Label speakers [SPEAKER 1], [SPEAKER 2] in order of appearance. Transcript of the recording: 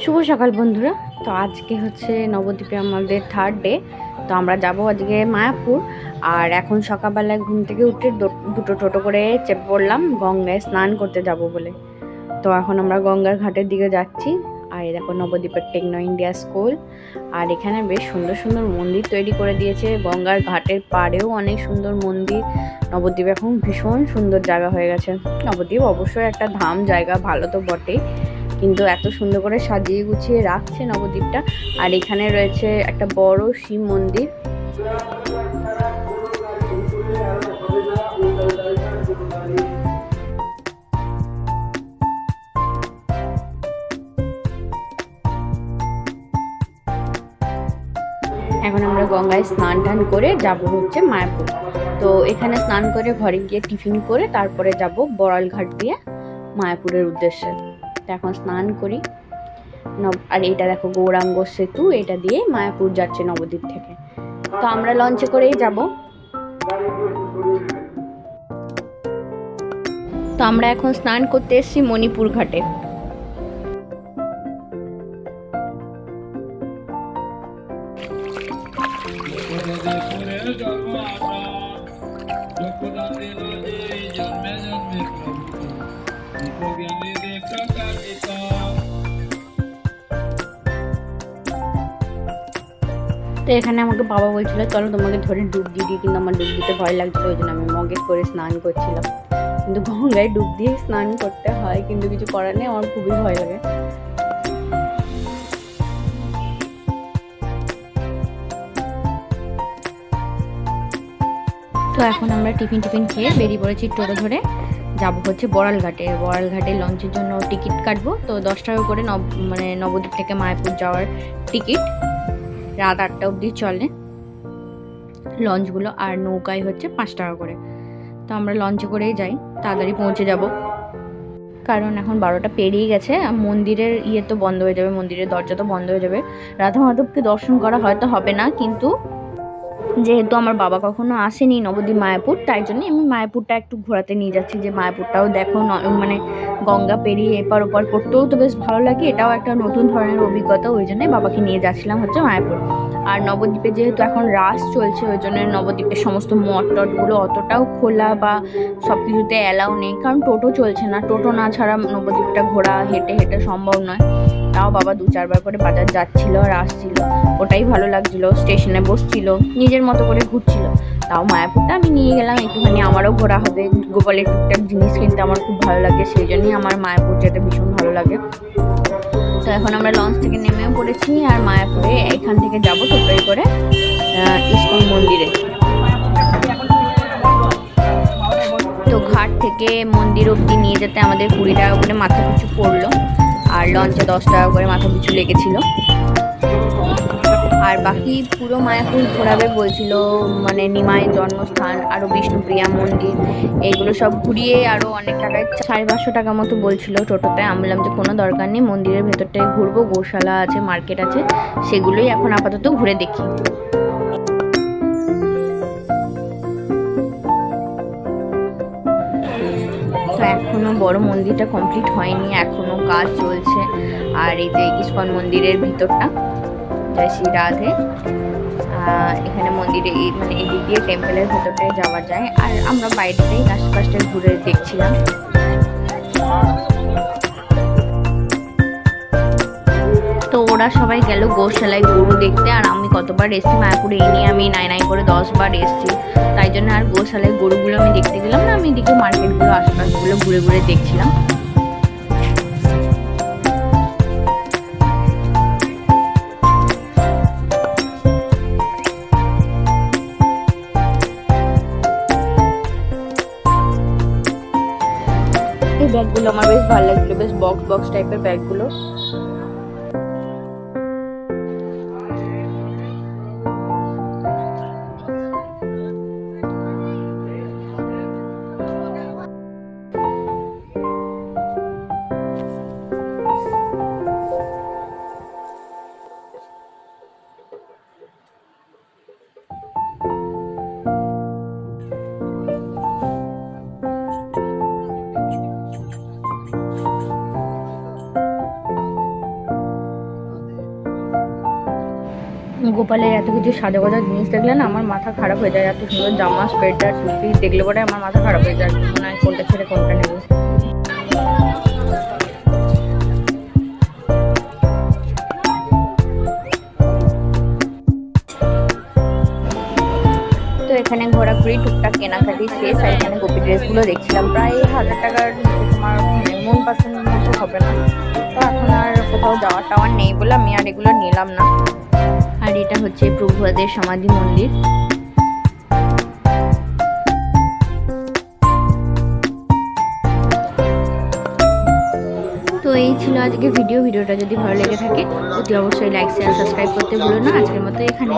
[SPEAKER 1] শুভ সকাল বন্ধুরা। তো আজকে হচ্ছে নবদ্বীপে আমাদের থার্ড ডে তো আমরা যাব আজকে মায়াপুর। আর এখন সকালবেলায় ঘুম থেকে উঠে দুটো টোটো করে চেপে পড়লাম, গঙ্গায় স্নান করতে যাব বলে। তো এখন আমরা গঙ্গার ঘাটের দিকে যাচ্ছি। আর দেখো নবদ্বীপের টেকনো ইন্ডিয়া স্কুল আর এখানে বেশ সুন্দর সুন্দর মন্দির তৈরি করে দিয়েছে। গঙ্গার ঘাটের পাড়েও অনেক সুন্দর মন্দির। নবদ্বীপ এখন ভীষণ সুন্দর জায়গা হয়ে গেছে। নবদ্বীপ অবশ্যই একটা ধাম জায়গা, ভালো তো বটেই। কিন্তু এত সুন্দর করে সাজিয়ে গুছিয়ে রাখছে নবদ্বীপটা। আর এখানে রয়েছে একটা বড় শিব মন্দির। এখন আমরা গঙ্গায় স্নান টান করে যাব হচ্ছে মায়াপুর। তো এখানে স্নান করে ঘরে গিয়ে টিফিন করে তারপরে যাব বড়াল ঘাট দিয়ে মায়াপুরের উদ্দেশ্যে। এখন স্নান করি। নব- আর এটা দেখো গৌরাঙ্গ সেতু, এটা দিয়ে মায়াপুর যাচ্ছে নবদ্বীপ থেকে। তো আমরা লঞ্চে করেই যাব। তো আমরা এখন স্নান করতে এসেছি মণিপুর ঘাটে।
[SPEAKER 2] জন্মে
[SPEAKER 1] এখানে আমাকে বাবা বলছিল, চলো তোমাকে ধরে ডুব দিয়ে দিই। কিন্তু আমার ডুব দিতে ভয় লাগছিল, ওই জন্য আমি মগে করে স্নান করছিলাম। কিন্তু গঙ্গায় ডুব দিয়ে স্নান করতে হয়, কিন্তু কিছু করার নেই, আমার খুবই ভয় লাগে। তো এখন আমরা টিফিন টিফিন খেয়ে বেরিয়ে পড়েছি টোটো ধরে। যাব হচ্ছে বড়াল ঘাটে বড়াল ঘাটে লঞ্চের জন্য টিকিট কাটবো। তো দশ টাকা করে নব মানে নবদ্বীপ থেকে মায়াপুর যাওয়ার টিকিট। রাত আটটা অবধি চলে। লঞ্চগুলো আর নৌকায় হচ্ছে পাঁচ টাকা করে। তো আমরা লঞ্চে করেই যাই, তাড়াতাড়ি পৌঁছে যাব। কারণ এখন বারোটা পেরিয়ে গেছে মন্দিরের ইয়ে তো বন্ধ হয়ে যাবে, মন্দিরের দরজা তো বন্ধ হয়ে যাবে। রাধা মাধবকে দর্শন করা হয়তো হবে না, কিন্তু যেহেতু আমার বাবা কখনো আসেনি নবদ্বীপ মায়াপুর, তাই জন্য আমি মায়াপুরটা একটু ঘোরাতে নিয়ে যাচ্ছি। যে মায়াপুরটাও দেখো মানে গঙ্গা পেরিয়ে এপার ওপার করতেও তো বেশ ভালো লাগে, এটাও একটা নতুন ধরনের অভিজ্ঞতা, ওই জন্যই বাবাকে নিয়ে যাচ্ছিলাম হচ্ছে মায়াপুর। আর নবদ্বীপে যেহেতু এখন রাস চলছে, ওই জন্য নবদ্বীপের সমস্ত মঠ টটগুলো অতটাও খোলা বা সব কিছুতে অ্যালাউ নেই, কারণ টোটো চলছে না। টোটো না ছাড়া নবদ্বীপটা ঘোরা, হেঁটে হেঁটে সম্ভব নয়। তাও বাবা দু চারবার করে বাজার যাচ্ছিল আর আসছিল। ওটাই ভালো লাগছিল, স্টেশনে বসছিল, নিজের মতো করে ঘুরছিল। তাও মায়াপুরটা আমি নিয়ে গেলাম, একটুখানি আমারও ঘোরা হবে। গোপালের টুকটাক জিনিস কিনতে আমার খুব ভালো লাগে, সেই জন্যই আমার মায়াপুর যেতে ভীষণ ভালো লাগে। তো এখন আমরা লঞ্চ থেকে নেমেও পড়েছি আর মায়াপুরে এখান থেকে যাব টোটোয় করে ইস্কন মন্দিরে। তো ঘাট থেকে মন্দির অবধি নিয়ে যেতে আমাদের কুড়ি টাকা করে মাথা পিছু পড়ল, আর লঞ্চে দশ টাকা করে মাথা পিছু লেগেছিল। আর বাকি পুরো মায়াপুর ঘোরাবে বলছিল মানে নিমাই জন্মস্থান আরও বিষ্ণুপ্রিয়া মন্দির, এইগুলো সব ঘুরিয়ে আরও অনেক টাকায় সাড়ে পাঁচশো টাকা মতো বলছিল টোটোতে। আমি বললাম যে কোনো দরকার নেই, মন্দিরের ভেতরটায় ঘুরবো, গোশালা আছে, মার্কেট আছে, সেগুলোই এখন আপাতত ঘুরে দেখি। তো এখনও বড় মন্দিরটা কমপ্লিট হয়নি, এখনও কাজ চলছে, আর এই যে ইস্কন মন্দিরের ভিতরটা। জয় শ্রী রাধে। এখানে মন্দিরে মানে এদিক দিয়ে টেম্পলের ভেতরটায় যাওয়া যায়। আর আমরা বাইরেতেই আশপাশটা ঘুরে দেখছিলাম। তো ওরা সবাই গেল গোশালায় গরু দেখতে, আর আমি কতবার এসেছি মায়াপুরে এই নিয়ে আমি নাই নাই করে দশবার এসেছি। তাই জন্য আর গোশালায় গরুগুলো আমি দেখতে গেলাম না, আমি এদিকে মার্কেটগুলো আশপাশগুলো ঘুরে ঘুরে দেখছিলাম। আমার বেশ ভালো লাগল বেশ বক্স বক্স টাইপের ব্যাগগুলো গোপালের এত কিছু সাজা গোজা জিনিস দেখলে না আমার মাথা খারাপ হয়ে যায়, এত সুন্দর জামা সোয়েটার টুপি দেখলে পরে আমার মাথা খারাপ হয়ে যায়, মনে হয় কোনটা ছেড়ে কোনটা নেব। তো এখানে ঘোরাঘুরি, টুকটাক কেনাকাটি শেষ, আর এখানে গোপী ড্রেসগুলো দেখছিলাম। প্রায় হাজার টাকার তোমার মানে পছন্দের মতো হবে না। তো এখন আর কোথাও যাওয়ার টাওয়ার নেই বলে আমি আর এগুলো নিলাম না। আর এটা হচ্ছে প্রভুয়াদের সমাধি মন্দির। তো এই ছিল আজকে ভিডিও। ভিডিওটা যদি ভালো লেগে থাকে, অতি অবশ্যই লাইক শেয়ার সাবস্ক্রাইব করতে ভুলো না। আজকের মতো এখানে